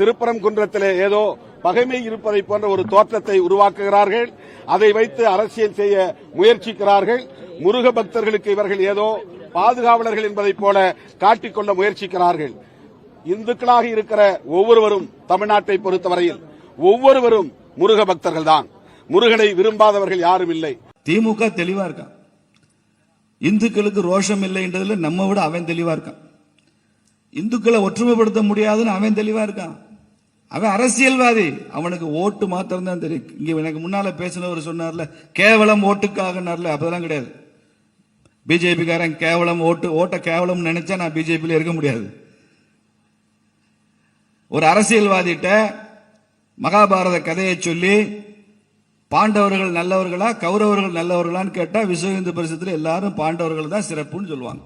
திருப்பரங்குன்றத்திலே ஏதோ பகைமை இருப்பதை போன்ற ஒரு தோற்றத்தை உருவாக்குகிறார்கள். அதை வைத்து அரசியல் செய்ய முயற்சிக்கிறார்கள். முருக பக்தர்களுக்கு இவர்கள் ஏதோ பாதுகாவலர்கள் என்பதைப் போல காட்டிக்கொள்ள முயற்சிக்கிறார்கள். இந்துக்களாக இருக்கிற ஒவ்வொருவரும் தமிழ்நாட்டை பொறுத்தவரையில் ஒவ்வொருவரும் முருக பக்தர்கள் தான். முருகனை விரும்பாதவர்கள் யாரும் இல்லை. திமுக தெளிவா இருக்கான் இந்துக்களுக்கு ரோஷம் இல்லைன்றதுல நம்ம விட அவன் தெளிவா இருக்கான். இந்துக்களை ஒற்றுமைப்படுத்த முடியாதுன்னு அவன் தெளிவா இருக்கான். அவன் அரசியல்வாதி. அவனுக்கு ஓட்டு மாத்திரம் தான் தெரியும். இங்க எனக்கு முன்னால பேசினவர் சொன்னார்ல கேவலம் ஓட்டுக்காகனார்ல அப்பதெல்லாம் கிடையாது. பிஜேபிக்காரன் கேவலம் ஓட்டு ஓட்ட கேவலம் நினைச்சா நான் பிஜேபியில் இருக்க முடியாது. ஒரு அரசியல்வாதிட்ட மகாபாரத கதையை சொல்லி பாண்டவர்கள் நல்லவர்களா கௌரவர்கள் நல்லவர்களான்னு கேட்டா விஸ்வ இந்து எல்லாரும் பாண்டவர்கள் தான் சிறப்புன்னு சொல்லுவாங்க.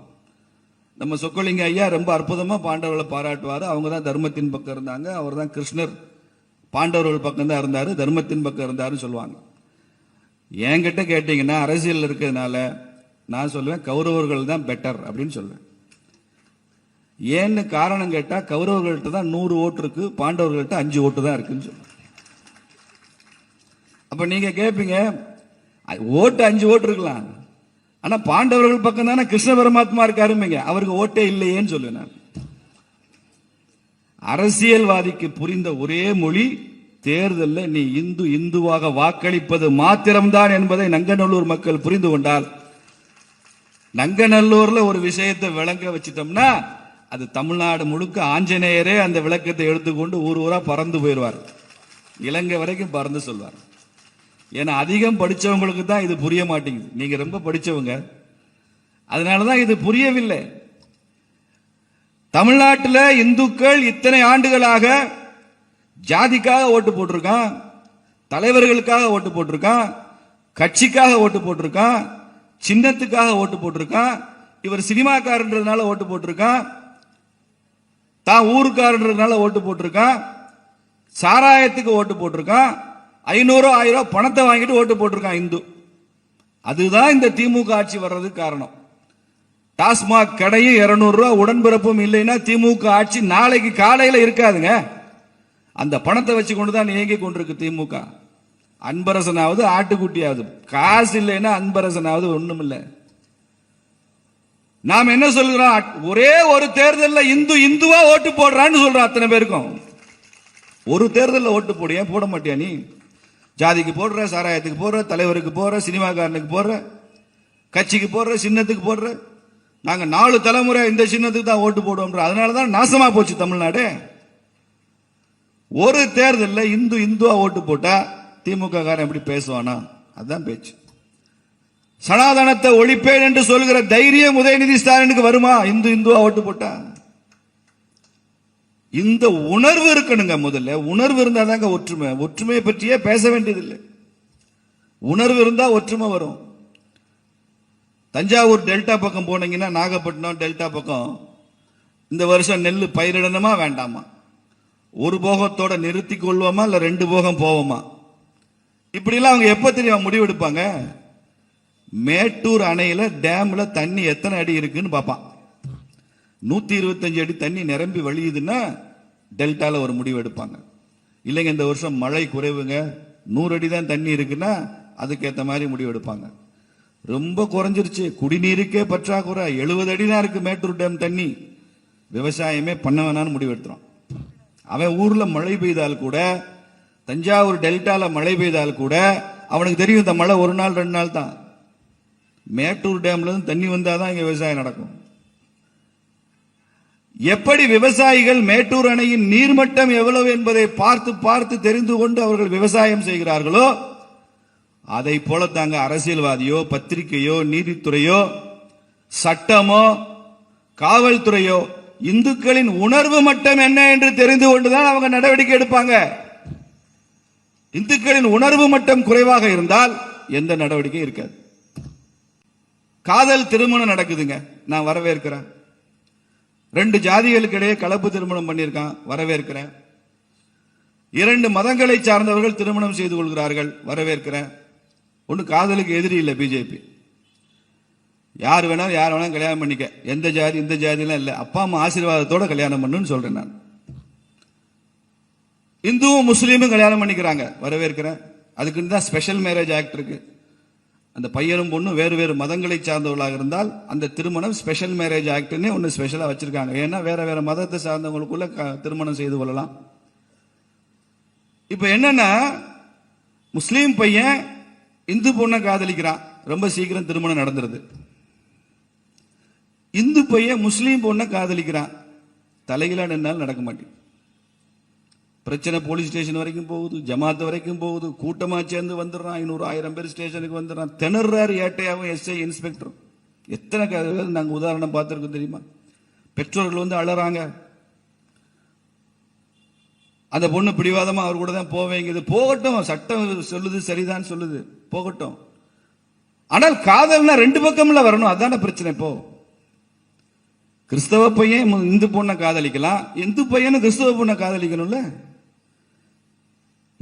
நம்ம சொக்கலிங்க ஐயா ரொம்ப அற்புதமா பாண்டவர்களை பாராட்டுவார். அவங்க தான் தர்மத்தின் பக்கம் இருந்தாங்க. அவர் தான் கிருஷ்ணர் பாண்டவர்கள் பக்கம் தான் இருந்தாரு. தர்மத்தின் பக்கம் இருந்தாருன்னு சொல்லுவாங்க. என்கிட்ட கேட்டிங்கன்னா அரசியல் இருக்கிறதுனால நான் சொல்லுவேன் கௌரவர்கள் தான் பெட்டர் அப்படின்னு சொல்லுவேன். ஏன்னு காரணம் கேட்டால் கௌரவர்கள்ட்ட தான் நூறு ஓட்டு இருக்கு பாண்டவர்கள்ட்ட அஞ்சு ஓட்டு தான் இருக்குன்னு சொல்லுவேன். அப்போ நீங்கள் கேட்பீங்க ஓட்டு அஞ்சு ஓட்டு இருக்கலாம். ஆனா பாண்டவர்கள் பக்கம் தானே கிருஷ்ண பரமாத்மா இருக்காருமீங்க. அவருக்கு ஓட்டே இல்லையேன்னு சொல்லுவேன் நான் அரசியல்வாதிக்கு புரிந்த ஒரே மொழி தேர்தலில் நீ இந்து இந்துவாக வாக்களிப்பது மாத்திரம்தான் என்பதை நங்கநல்லூர் மக்கள் புரிந்து கொண்டால் நங்கநல்லூர்ல ஒரு விஷயத்தை விளங்க வச்சிட்டோம்னா அது தமிழ்நாடு முழுக்க ஆஞ்சநேயரே அந்த விளக்கத்தை எடுத்துக்கொண்டு ஊர் ஊரா பறந்து போயிடுவார். இலங்கை வரைக்கும் பறந்து சொல்வார். ஏன்னா அதிகம் படித்தவங்களுக்கு தான் இது புரிய மாட்டேங்குது. நீங்கள் ரொம்ப படித்தவங்க அதனால தான் இது புரியவில்லை. தமிழ்நாட்டில் இந்துக்கள் இத்தனை ஆண்டுகளாக ஜாதிக்காக ஓட்டு போட்டிருக்கான் தலைவர்களுக்காக ஓட்டு போட்டிருக்கான் கட்சிக்காக ஓட்டு போட்டிருக்கான் சின்னத்துக்காக ஓட்டு போட்டிருக்கான் இவர் சினிமாக்காரன்றதுனால ஓட்டு போட்டிருக்கான் தான் ஊருக்காரன்றதுனால ஓட்டு போட்டிருக்கான் சாராயத்துக்கு ஓட்டு போட்டிருக்கான் ஐநூறு ஆயிரம் பணத்தை வாங்கிட்டு ஓட்டு போட்டிருக்கான் இந்து. அதுதான் இந்த திமுக ஆட்சி வர்றதுக்கு காரணம். டாஸ்மாக் கடையும் இரநூறுவா உடன்பிறப்பும் இல்லைன்னா திமுக ஆட்சி நாளைக்கு காலையில் இருக்காதுங்க. அந்த பணத்தை வச்சு கொண்டு தான் இயங்கி கொண்டிருக்கு திமுக. அன்பரசனாவது ஆட்டுக்குட்டியாவது. காசு இல்லைன்னா அன்பரசனாவது ஒன்றும் இல்லை நாம் என்ன சொல்கிறோம்? ஒரே ஒரு தேர்தலில் இந்து இந்துவா ஓட்டு போடுறான்னு சொல்றோம் அத்தனை பேருக்கும். ஒரு தேர்தலில் ஓட்டு போடு ஏன் போட மாட்டியா நீ? ஜாதிக்கு போடுற சாராயத்துக்கு போடுற தலைவருக்கு போடுற சினிமாக்காரனுக்கு போடுற கட்சிக்கு போடுற சின்னத்துக்கு போடுற. நாங்கள் நாலு தலைமுறை இந்த சின்னத்துக்கு தான் ஓட்டு போடுவோம்ன்ற அதனால தான் நாசமாக போச்சு தமிழ்நாடு. ஒரு தேர்தலில் இந்து இந்துவாக ஓட்டு போட்டால் திமுக காரன் எப்படி பேசுவானா? அதுதான் பேச்சு. சனாதனத்தை ஒழிப்பேன் என்று சொல்கிற தைரியம் உதயநிதி ஸ்டாலினுக்கு வருமா? இந்து இந்துவா ஓட்டு போட்டா? இந்த உணர்வு இருக்கணுங்க முதல்ல. உணர்வு இருந்தா தாங்க ஒற்றுமை. ஒற்றுமையை பற்றியே பேச வேண்டியதில்லை. உணர்வு இருந்தா ஒற்றுமை வரும். தஞ்சாவூர் டெல்டா பக்கம் போனீங்கன்னா நாகப்பட்டினம் டெல்டா பக்கம் இந்த வருஷம் நெல் பயிரிடணுமா வேண்டாமா? ஒரு போகத்தோட நிறுத்தி கொள்வோமா இல்லை ரெண்டு போகம் போவோமா? இப்படிலாம் அவங்க எப்போ தெரியுமா முடிவெடுப்பாங்க மேட்டூர் அணையில் டேமில் தண்ணி எத்தனை அடி இருக்குன்னு பார்ப்பான். நூற்றி இருபத்தஞ்சு அடி தண்ணி நிரம்பி வழியுதுன்னா டெல்டாவில் ஒரு முடிவு எடுப்பாங்க. இல்லைங்க இந்த வருஷம் மழை குறைவுங்க. நூறு அடி தான் தண்ணி இருக்குன்னா அதுக்கேற்ற மாதிரி முடிவு எடுப்பாங்க. ரொம்ப குறைஞ்சிருச்சு. குடிநீருக்கே பற்றாக்குறை. எழுபது அடி தான் இருக்கு மேட்டூர் டேம் தண்ணி. விவசாயமே பண்ண வேணாம்னு முடிவு எடுத்துறான் அவன் ஊர்ல மழை பெய்தால் கூட தஞ்சாவூர் டெல்டால மழை பெய்தால் கூட அவனுக்கு தெரியும் இந்த மழை ஒரு நாள் ரெண்டு நாள் தான். மேட்டூர் டேம்ல இருந்து தண்ணி வந்தாதான் இங்க விவசாயம் நடக்கும். எப்படி விவசாயிகள் மேட்டூர் அணையின் நீர்மட்டம் எவ்வளவு என்பதை பார்த்து பார்த்து தெரிந்து கொண்டு அவர்கள் விவசாயம் செய்கிறார்களோ அதை போல தாங்க அரசியல்வாதியோ பத்திரிகையோ நீதித்துறையோ சட்டமோ காவல்துறையோ இந்துக்களின் உணர்வு மட்டம் என்ன என்று தெரிந்து கொண்டுதான் அவங்க நடவடிக்கை எடுப்பாங்க. இந்துக்களின் உணர்வு மட்டம் குறைவாக இருந்தால் எந்த நடவடிக்கையும் இருக்காது. காதல் திருமணம் நடக்குதுங்க. நான் வரவேற்கிறேன். ரெண்டு ஜாதிகளுக்கு இடையே கலப்பு திருமணம் பண்ணியிருக்கான் வரவேற்கிறேன். இரண்டு மதங்களை சார்ந்தவர்கள் திருமணம் செய்து கொள்கிறார்கள் வரவேற்கிறேன். ஒன்று காதலுக்கு எதிரி இல்லை பிஜேபி யார் வேணாலும் யார் வேணாலும் கல்யாணம் பண்ணிக்க. எந்த ஜாதி இந்த ஜாதிலாம் இல்லை. அப்பா அம்மா ஆசீர்வாதத்தோட கல்யாணம் பண்ணுன்னு சொல்றேன் நான். இந்துவும் முஸ்லீமும் கல்யாணம் பண்ணிக்கிறாங்க வரவேற்கிறேன். அதுக்குன்னு தான் ஸ்பெஷல் மேரேஜ் ஆக்ட் இருக்குது அந்த பையனும் பொண்ணும் வேறு வேறு மதங்களை சார்ந்தவர்களாக இருந்தால் அந்த திருமணம் ஸ்பெஷல் மேரேஜ் ஆக்ட்னே ஒன்று ஸ்பெஷலாக வச்சுருக்காங்க. ஏன்னா வேறு வேறு மதத்தை சார்ந்தவங்களுக்குள்ள திருமணம் செய்து கொள்ளலாம். இப்போ என்னென்னா முஸ்லீம் பையன் இந்து பொண்ணை காதலிக்கிறான். ரொம்ப சீக்கிரம் திருமணம் நடந்துருது. இந்து பையன் முஸ்லீம் பொண்ணை காதலிக்கிறான். தலையில நின்னால் நடக்க மாட்டேங்குது. பிரச்சனை போலீஸ் ஸ்டேஷன் வரைக்கும் போகுது ஜமாத்து வரைக்கும் போகுது கூட்டமா சேர்ந்து வந்துடுறான் ஐநூறு ஆயிரம் பேர் ஸ்டேஷனுக்கு வந்துடுறான். திணறாரு ஏட்டையாவும் எஸ்ஐ இன்ஸ்பெக்டர் எத்தனை பேர் நாங்கள் உதாரணம் பார்த்துருக்கோம் தெரியுமா? பெற்றோர்கள் வந்து அழறாங்க. அந்த பொண்ணு பிடிவாதமா அவர் கூட தான் போவேங்குது போகட்டும் சட்டம் சொல்லுது சரிதான் சொல்லுது போகட்டும். ஆனால் காதல்னா ரெண்டு பக்கம்ல வரணும் அதான பிரச்சனை இப்போ. கிறிஸ்தவ பையன் இந்து பொண்ணை காதலிக்கலாம் இந்து பையனும் கிறிஸ்தவ பொண்ணை காதலிக்கணும்ல.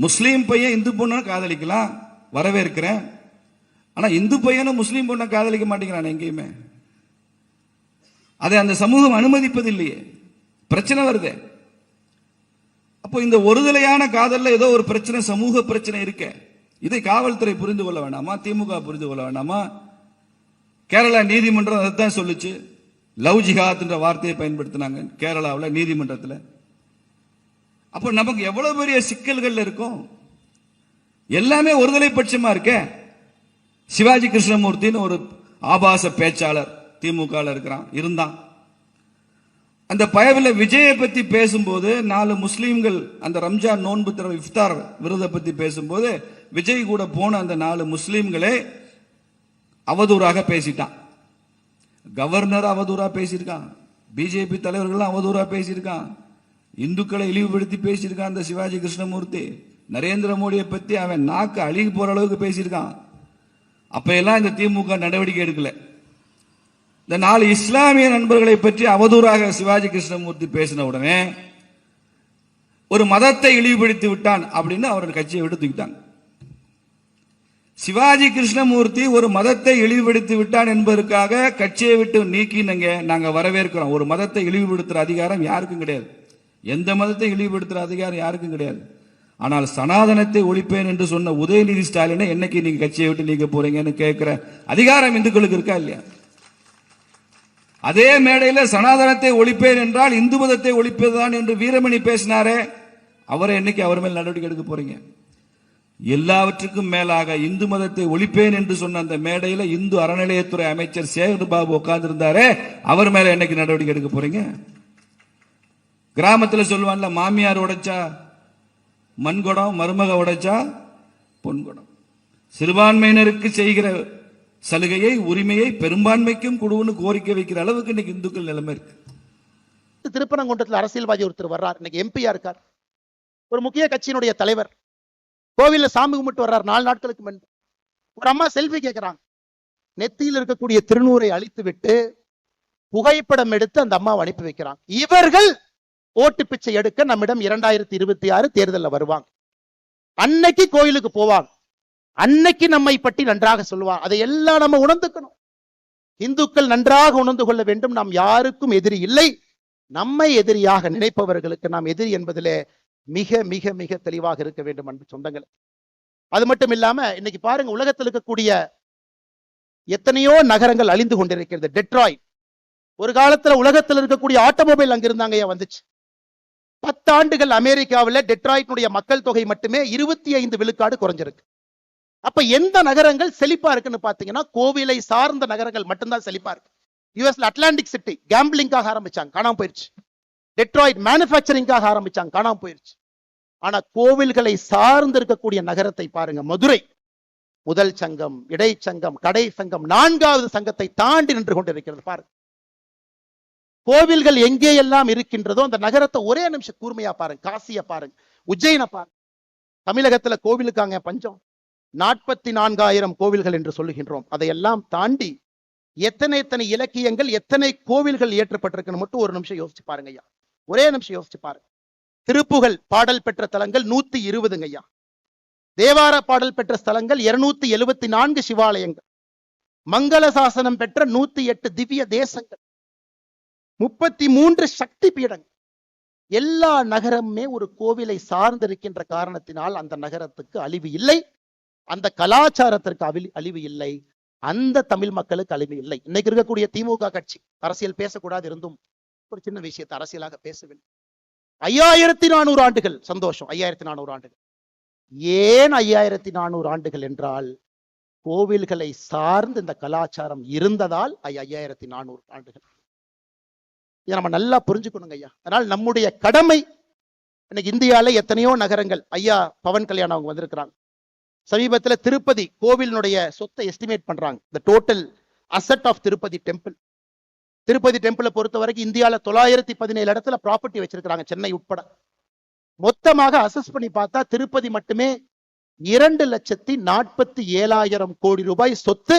முஸ்லீம் பையன் இந்து பொண்ணை காதலிக்கலாம் வரவேற்கிறேன். ஆனா இந்து பையனும் முஸ்லீம் பொண்ணை காதலிக்க மாட்டேங்கிறான் எங்கேயுமே. அதை அந்த சமூகம் அனுமதிப்பது இல்லையே பிரச்சனை வருதே. அப்போ இந்த ஒருதலையான காதல்ல ஏதோ ஒரு பிரச்சனை சமூக பிரச்சனை இருக்க. இதை காவல்துறை புரிந்து கொள்ள வேண்டாமா திமுக புரிந்து கொள்ள வேண்டாமா கேரளா நீதிமன்றம் அதைத்தான் சொல்லுச்சு. லவ் ஜிஹாத்ன்ற வார்த்தையை பயன்படுத்தினாங்க கேரளாவில் நீதிமன்றத்தில். அப்போ நமக்கு எவ்வளவு பெரிய சிக்கல்கள் இருக்கும் எல்லாமே ஒருதலை பட்சமா இருக்க. சிவாஜி கிருஷ்ணமூர்த்தின்னு ஒரு ஆபாச பேச்சாளர் திமுக இருக்கிறான் இருந்தான். அந்த பயவில் விஜயை பத்தி பேசும்போது நாலு முஸ்லீம்கள் அந்த ரம்ஜான் நோன்பு தர இஃப்தார் விருதை பத்தி பேசும்போது விஜய் கூட போன அந்த நாலு முஸ்லீம்களே அவதூறாக பேசிட்டான். கவர்னர் அவதூறா பேசியிருக்கான். பிஜேபி தலைவர்கள் அவதூறா பேசியிருக்கான். இந்துக்களை இழிவுபடுத்தி பேசியிருக்கான் அந்த சிவாஜி கிருஷ்ணமூர்த்தி. நரேந்திர மோடியை பத்தி அவன் நாக்கு அழுகி போற அளவுக்கு பேசியிருக்கான். அப்போ எல்லாம் இந்த திமுக நடவடிக்கை எடுக்கல. இந்த நாலு இஸ்லாமிய நண்பர்களை பற்றி அவதூறாக சிவாஜி கிருஷ்ணமூர்த்தி பேசின உடனே ஒரு மதத்தை இழிவுபடுத்தி விட்டான் அப்படின்னு அவர் கட்சியை விட்டு சிவாஜி கிருஷ்ணமூர்த்தி ஒரு மதத்தை இழிவுபடுத்தி விட்டான் என்பதற்காக கட்சியை விட்டு நீக்கினங்க நாங்க வரவேற்கிறோம். ஒரு மதத்தை இழிவுபடுத்துற அதிகாரம் யாருக்கும் கிடையாது. எந்த மதத்தை இழிவுபடுத்துகிற அதிகாரம் யாருக்கும் கிடையாது. ஆனால் சனாதனத்தை ஒழிப்பேன் என்று சொன்ன உதயநிதி ஸ்டாலினை என்னைக்கு நீங்க கட்சியை விட்டு நீங்க போறீங்கன்னு கேட்கிற அதிகாரம் இந்துக்களுக்கு இருக்கா இல்லையா? அதே மேடையில் சனாதனத்தை ஒழிப்பேன் என்றால் இந்து மதத்தை ஒழிப்பதுதான் என்று வீரமணி பேசினாரே அவரை என்னைக்கு அவர் மேல் நடவடிக்கை எடுக்க போறீங்க? எல்லாவற்றுக்கும் மேலாக இந்து மதத்தை ஒழிப்பேன் என்று சொன்ன அந்த மேடையில் இந்து அறநிலையத்துறை அமைச்சர் சேகர் பாபு உட்கார்ந்திருந்தாரே அவர் மேல என்னைக்கு நடவடிக்கை எடுக்க போறீங்க? கிராமத்தில் சொல்லுவான்ல மாமியார் உடைச்சா மண்குடம் மருமக உடைச்சா பொன்குடம். சிறுபான்மையினருக்கு செய்கிற சலுகையை உரிமையை பெரும்பான்மைக்கும் கொடுன்னு கோரிக்கை வைக்கிற அளவுக்கு இன்னைக்கு இந்துக்கள் நிலைமை இருக்கு. திருப்பரங்குன்றத்தில் அரசியல்வாதி ஒருத்தர் வர்றார். இன்னைக்கு எம்பியா இருக்கார். ஒரு முக்கிய கட்சியினுடைய தலைவர். கோவிலில் சாமி கும்பிட்டு வர்றார். நாலு நாட்களுக்கு முன்பு. ஒரு அம்மா செல்ஃபி கேட்கிறாங்க நெத்தியில் இருக்கக்கூடிய திருநூரை அழித்து விட்டு புகைப்படம் எடுத்து அந்த அம்மாவை அனுப்பி வைக்கிறாங்க. இவர்கள் ஓட்டு பிச்சை எடுக்க நம்மிடம் இரண்டாயிரத்தி இருபத்தி ஆறு தேர்தலில் வருவாங்க. அன்னைக்கு கோயிலுக்கு போவாங்க. அன்னைக்கு நம்மை பற்றி நன்றாக சொல்லுவாங்க. அதை எல்லாம் நம்ம உணர்ந்துக்கணும். இந்துக்கள் நன்றாக உணர்ந்து கொள்ள வேண்டும். நாம் யாருக்கும் எதிரி இல்லை. நம்மை எதிரியாக நினைப்பவர்களுக்கு நாம் எதிரி என்பதிலே மிக மிக மிக தெளிவாக இருக்க வேண்டும் அன்பு சொந்தங்கள். அது மட்டும் இல்லாம இன்னைக்கு பாருங்க உலகத்தில் இருக்கக்கூடிய எத்தனையோ நகரங்கள் அழிந்து கொண்டிருக்கிறது. டெட்ராய்ட். ஒரு காலத்துல உலகத்தில் இருக்கக்கூடிய ஆட்டோமொபைல் அங்க இருந்தாங்க வந்துச்சு. பத்தாண்டுகள் அமெரிக்காவில் டெட்ராய்டினுடைய மக்கள் தொகை மட்டுமே இருபத்தி ஐந்து விழுக்காடு குறைஞ்சிருக்கு. அப்ப எந்த நகரங்கள் செழிப்பா இருக்குன்னு பாத்தீங்கன்னா கோவிலை சார்ந்த நகரங்கள் மட்டும்தான் செழிப்பா இருக்கு. யுஎஸ்ல அட்லாண்டிக் சிட்டி கேம்பிளிங்காக ஆரம்பிச்சாங்க காணாம போயிருச்சு. டெட்ராய்ட் மேனுஃபேக்சரிங்காக ஆரம்பிச்சாங்க காணாம போயிருச்சு. ஆனா கோவில்களை சார்ந்து இருக்கக்கூடிய நகரத்தை பாருங்க மதுரை. முதல் சங்கம் இடைச்சங்கம் கடை சங்கம் நான்காவது சங்கத்தை தாண்டி நின்று கொண்டிருக்கிறது பாருங்க. கோவில்கள் எங்கே எல்லாம் இருக்கின்றதோ அந்த நகரத்தை ஒரே நிமிஷம் கூர்மையா பாருங்க காசிய பாருங்க உஜ்ஜயின பாருங்க. தமிழகத்துல கோவிலுக்காங்க பஞ்சம். நாற்பத்தி நான்காயிரம் கோவில்கள் என்று சொல்லுகின்றோம். அதையெல்லாம் தாண்டி எத்தனை எத்தனை இலக்கியங்கள் எத்தனை கோவில்கள் இயற்றப்பட்டிருக்குன்னு மட்டும் ஒரு நிமிஷம் யோசிச்சு பாருங்க ஐயா. ஒரே நிமிஷம் யோசிச்சு பாருங்க. திருப்புகழ் பாடல் பெற்ற தலங்கள் நூத்தி இருபதுங்க ஐயா. தேவார பாடல் பெற்ற ஸ்தலங்கள் இருநூத்தி எழுபத்தி நான்கு சிவாலயங்கள். மங்கள சாசனம் பெற்ற நூத்தி எட்டு திவ்ய தேசங்கள். முப்பத்தி மூன்று சக்தி பீடங்கள். எல்லா நகரமுமே ஒரு கோவிலை சார்ந்திருக்கின்ற காரணத்தினால் அந்த நகரத்துக்கு அழிவு இல்லை. அந்த கலாச்சாரத்திற்கு அழி அழிவு இல்லை. அந்த தமிழ் மக்களுக்கு அழிவு இல்லை. இன்னைக்கு இருக்கக்கூடிய திமுக கட்சி அரசியல் பேசக்கூடாது இருந்தும் ஒரு சின்ன விஷயத்தை அரசியலாக பேசவில்லை ஐயாயிரத்தி நானூறு ஆண்டுகள் சந்தோஷம் ஐயாயிரத்தி நானூறு ஆண்டுகள். ஏன் ஐயாயிரத்தி நானூறு ஆண்டுகள் என்றால் கோவில்களை சார்ந்து இந்த கலாச்சாரம் இருந்ததால் ஐ- ஐயாயிரத்தி நானூறு ஆண்டுகள். இதை நம்ம நல்லா புரிஞ்சுக்கணுங்க ஐயா. அதனால் நம்முடைய கடமை இன்னைக்கு இந்தியாவில் எத்தனையோ நகரங்கள் ஐயா பவன் கல்யாணம் அவங்க வந்திருக்கிறாங்க. சமீபத்துல திருப்பதி கோவிலினுடைய சொத்தை எஸ்டிமேட் பண்றாங்க. இந்த total asset of Tirupati temple Tirupati டெம்பிளை பொறுத்த வரைக்கும் இந்தியால தொள்ளாயிரத்தி பதினேழு இடத்துல ப்ராப்பர்ட்டி வச்சிருக்கிறாங்க சென்னை உட்பட. மொத்தமாக அசஸ் பண்ணி பார்த்தா திருப்பதி மட்டுமே இரண்டு லட்சத்தி நாற்பத்தி ஏழாயிரம் கோடி ரூபாய் சொத்து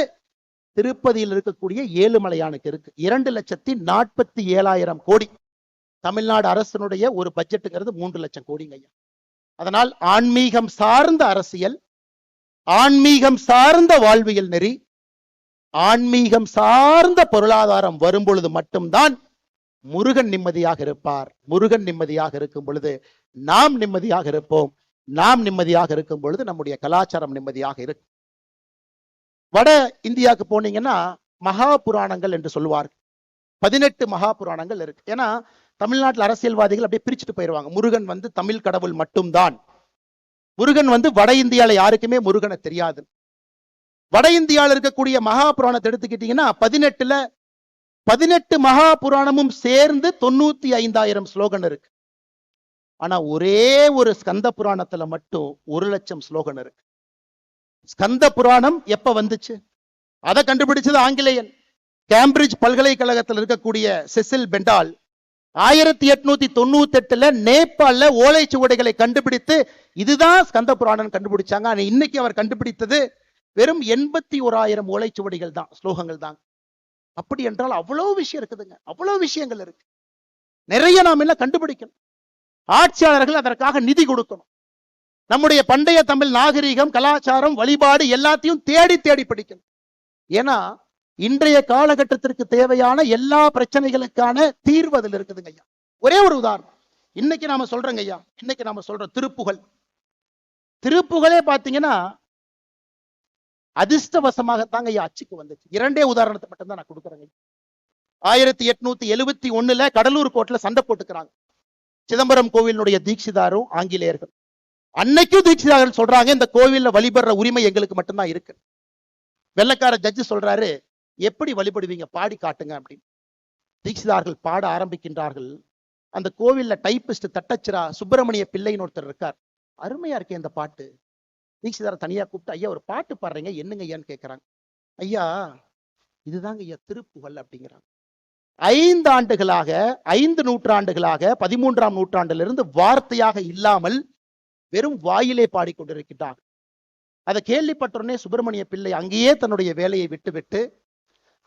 திருப்பதியில் இருக்கக்கூடிய ஏழுமலையானுக்கு இருக்கு. இரண்டு லட்சத்தி நாற்பத்தி ஏழாயிரம் கோடி. தமிழ்நாடு அரசினுடைய ஒரு பட்ஜெட்டுங்கிறது மூன்று லட்சம் கோடிங்க ஐயா. அதனால் ஆன்மீகம் சார்ந்த அரசியல் ஆன்மீகம் சார்ந்த வாழ்வியல் நெறி ஆன்மீகம் சார்ந்த பொருளாதாரம் வரும் பொழுது மட்டும்தான் முருகன் நிம்மதியாக இருப்பார். முருகன் நிம்மதியாக இருக்கும் பொழுது நாம் நிம்மதியாக இருப்போம். நாம் நிம்மதியாக இருக்கும் பொழுது நம்முடைய கலாச்சாரம் நிம்மதியாக இருக்கும். வட இந்தியாவுக்கு போனீங்கன்னா மகா புராணங்கள் என்று சொல்லுவார்கள் பதினெட்டு மகா புராணங்கள் இருக்கு. ஏன்னா தமிழ்நாட்டில் அரசியல்வாதிகள் அப்படியே பிரிச்சுட்டு போயிடுவாங்க முருகன் வந்து தமிழ் கடவுள் மட்டும்தான். முருகன் வந்து வட இந்தியாவில் யாருக்குமே முருகனை தெரியாது. வட இந்தியாவில் இருக்கக்கூடிய மகா புராணத்தை எடுத்துக்கிட்டீங்கன்னா பதினெட்டுல பதினெட்டு மகா புராணமும் சேர்ந்து தொண்ணூத்தி ஐந்தாயிரம் ஸ்லோகன் இருக்கு. ஆனா ஒரே ஒரு ஸ்கந்த புராணத்துல மட்டும் ஒரு லட்சம் ஸ்லோகன் இருக்கு. ஸ்கந்த புராணம் எப்ப வந்துச்சு? அதை கண்டுபிடிச்சது ஆங்கிலேயன். கேம்பிரிட்ஜ் பல்கலைக்கழகத்தில் இருக்கக்கூடிய செசில் பெண்டால் ஆயிரத்தி எட்நூத்தி தொண்ணூத்தி எட்டுல நேபாள்ல ஓலைச்சுவடைகளை கண்டுபிடித்து இதுதான் ஸ்கந்த புராணம் கண்டுபிடிச்சாங்க. ஆனா இன்னைக்கு அவர் கண்டுபிடித்தது வெறும் எண்பத்தி ஓராயிரம் ஓலைச்சுவடிகள் தான் ஸ்லோகங்கள் தான். அப்படி என்றால் அவ்வளவு விஷயம் இருக்குதுங்க. அவ்வளவு விஷயங்கள் இருக்கு. நிறைய நாம் என்ன கண்டுபிடிக்கணும்? ஆட்சியாளர்கள் அதற்காக நிதி கொடுக்கணும். நம்முடைய பண்டைய தமிழ் நாகரிகம் கலாச்சாரம் வழிபாடு எல்லாத்தையும் தேடி தேடி படிக்கணும். ஏன்னா இன்றைய காலகட்டத்திற்கு தேவையான எல்லா பிரச்சனைகளுக்கான தீர்வு அதில் இருக்குதுங்க ஐயா. ஒரே ஒரு உதாரணம். இன்னைக்கு நாம சொல்றோங்க ஐயா. இன்னைக்கு நாம சொல்றோம் திருப்புகழ். திருப்புகழே பாத்தீங்கன்னா அதிர்ஷ்டவசமாகத்தாங்க ஐயா அச்சுக்கு வந்துச்சு. இரண்டே உதாரணத்தை மட்டும்தான் நான் கொடுக்குறேங்க ஆயிரத்தி எட்நூத்தி எழுபத்தி ஒண்ணுல கடலூர் கோர்ட்ல சண்டை போட்டுக்கிறாங்க. சிதம்பரம் கோவிலுடைய தீட்சிதாரும் ஆங்கிலேயர்கள். அன்னைக்கும் தீட்சிதார்கள் சொல்றாங்க இந்த கோவில்ல வழிபடுற உரிமை எங்களுக்கு மட்டும்தான் இருக்கு. வெள்ளக்கார ஜட்ஜு சொல்றாரு எப்படி வழிபடுவீங்க? பாடி காட்டுங்க அப்படின்னு. தீட்சிதார்கள் பாட ஆரம்பிக்கின்றார்கள். அந்த கோவில்ல டைப்பிஸ்ட் தட்டச்சிரா சுப்பிரமணிய பிள்ளைன்னு ஒருத்தர் இருக்கார். அருமையா இருக்கே இந்த பாட்டு. தீட்சிதாரை தனியா கூப்பிட்டு ஐயா ஒரு பாட்டு பாடுறீங்க என்னங்க ஐயான்னு கேட்கறாங்க ஐயா இதுதாங்க ஐயா திருப்புகழ் அப்படிங்கிறாங்க. ஐந்து ஆண்டுகளாக ஐந்து நூற்றாண்டுகளாக பதிமூன்றாம் நூற்றாண்டிலிருந்து வார்த்தையாக இல்லாமல் வெறும் வாயிலே பாடிக்கொண்டிருக்கிறார் அதை கேள்விப்பட்டோடனே சுப்பிரமணிய பிள்ளை அங்கேயே தன்னுடைய வேலையை விட்டுவிட்டு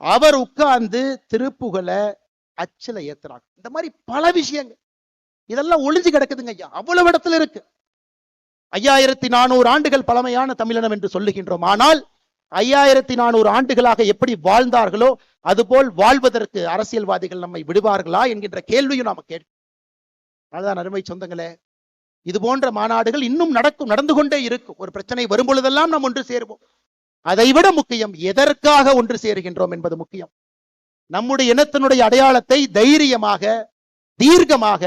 அவர் உட்கார்ந்து திருப்புகளை அச்சில ஏத்துறாங்க இந்த மாதிரி பல விஷயங்கள். இதெல்லாம் ஒளிஞ்சு கிடக்குதுங்க ஐயா. அவ்வளவு இடத்துல இருக்கு. ஐயாயிரத்தி நானூறு ஆண்டுகள் பழமையான தமிழினம் என்று சொல்லுகின்றோம். ஆனால் ஐயாயிரத்தி நானூறு ஆண்டுகளாக எப்படி வாழ்ந்தார்களோ அதுபோல் வாழ்வதற்கு அரசியல்வாதிகள் நம்மை விடுவார்களா என்கின்ற கேள்வியும் நாம கேட்கும் அதுதான் அருமை சொந்தங்களே இது போன்ற மாநாடுகள் இன்னும் நடக்கும் நடந்து கொண்டே இருக்கும். ஒரு பிரச்சனை வரும் பொழுதெல்லாம் நாம் ஒன்று சேருவோம். அதைவிட முக்கியம் எதற்காக ஒன்று சேருகின்றோம் என்பது முக்கியம். நம்முடைய இனத்தினுடைய அடையாளத்தை தைரியமாக தீர்க்கமாக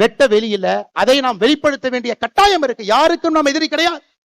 வெட்ட வெளியில அதை நாம் வெளிப்படுத்த வேண்டிய கட்டாயம் இருக்கு. யாருக்கும் நாம் எதிரி கிடையாது.